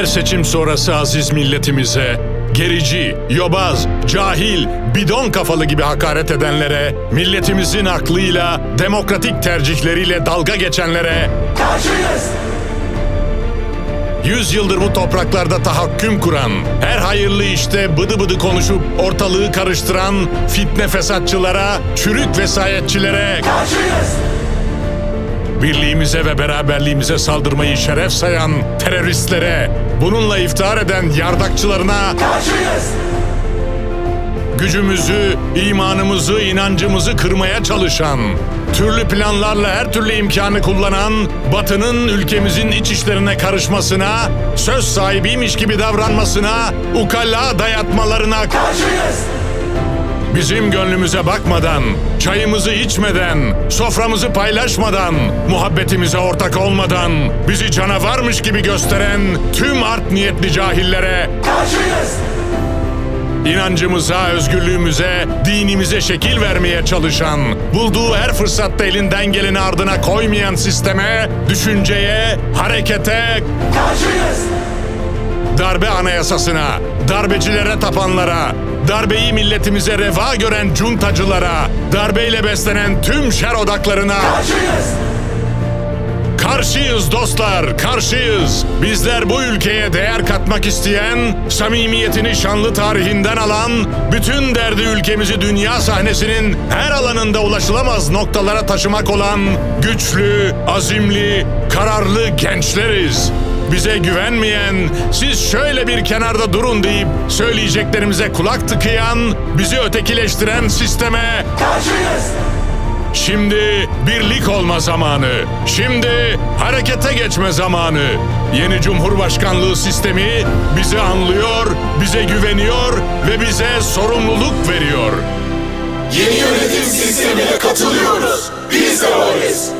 Her seçim sonrası aziz milletimize gerici, yobaz, cahil, bidon kafalı gibi hakaret edenlere, milletimizin aklıyla, demokratik tercihleriyle dalga geçenlere, Karşıyız. Yüz yıldır bu topraklarda tahakküm kuran, her hayırlı işte bıdı bıdı konuşup ortalığı karıştıran fitne fesatçılara, çürük vesayetçilere, Karşıyız. Birliğimize ve beraberliğimize saldırmayı şeref sayan teröristlere, bununla iftihar eden yardakçılarına, Karşıyız. gücümüzü, imanımızı, inancımızı kırmaya çalışan, türlü planlarla her türlü imkanı kullanan, Batı'nın ülkemizin iç işlerine karışmasına, söz sahibiymiş gibi davranmasına, ukala dayatmalarına, Karşıyız. Bizim gönlümüze bakmadan, çayımızı içmeden, soframızı paylaşmadan, muhabbetimize ortak olmadan, bizi canavarmış gibi gösteren tüm art niyetli cahillere, Karşıyız. İnancımıza, özgürlüğümüze, dinimize şekil vermeye çalışan, bulduğu her fırsatta elinden geleni ardına koymayan sisteme, düşünceye, harekete, Karşıyız. darbe anayasasına, darbecilere tapanlara, darbeyi milletimize reva gören cuntacılara, darbeyle beslenen tüm şer odaklarına Karşıyız. Karşıyız dostlar, karşıyız. Bizler bu ülkeye değer katmak isteyen, samimiyetini şanlı tarihinden alan, bütün derdi ülkemizi dünya sahnesinin her alanında ulaşılamaz noktalara taşımak olan güçlü, azimli, kararlı gençleriz. Bize güvenmeyen, siz şöyle bir kenarda durun deyip söyleyeceklerimize kulak tıkayan, bizi ötekileştiren sisteme Karşıyız. Şimdi birlik olma zamanı. Şimdi harekete geçme zamanı. Yeni Cumhurbaşkanlığı sistemi bizi anlıyor, bize güveniyor ve bize sorumluluk veriyor. Yeni yönetim sistemine katılıyoruz. Biz de varız. Diyoruz.